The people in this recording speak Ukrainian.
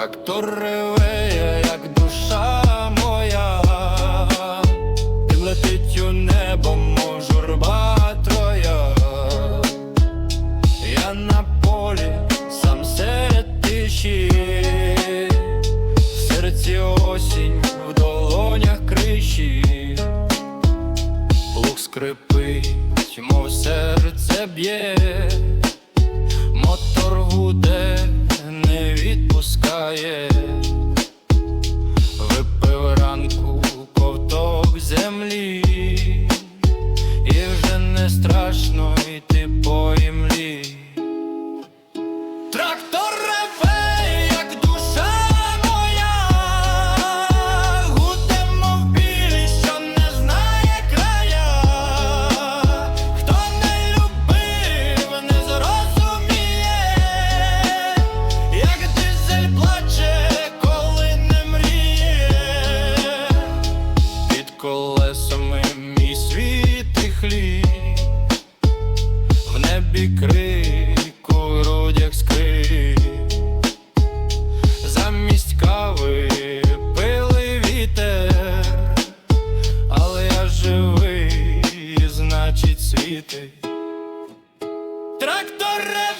Трактор реве, як душа моя, Дим летить у небо, журба троя. Я на полі, сам серед тиші, в серці осінь, в долонях криші, Лук скрипить, мов серце б'є, наче цвіти. Тракторе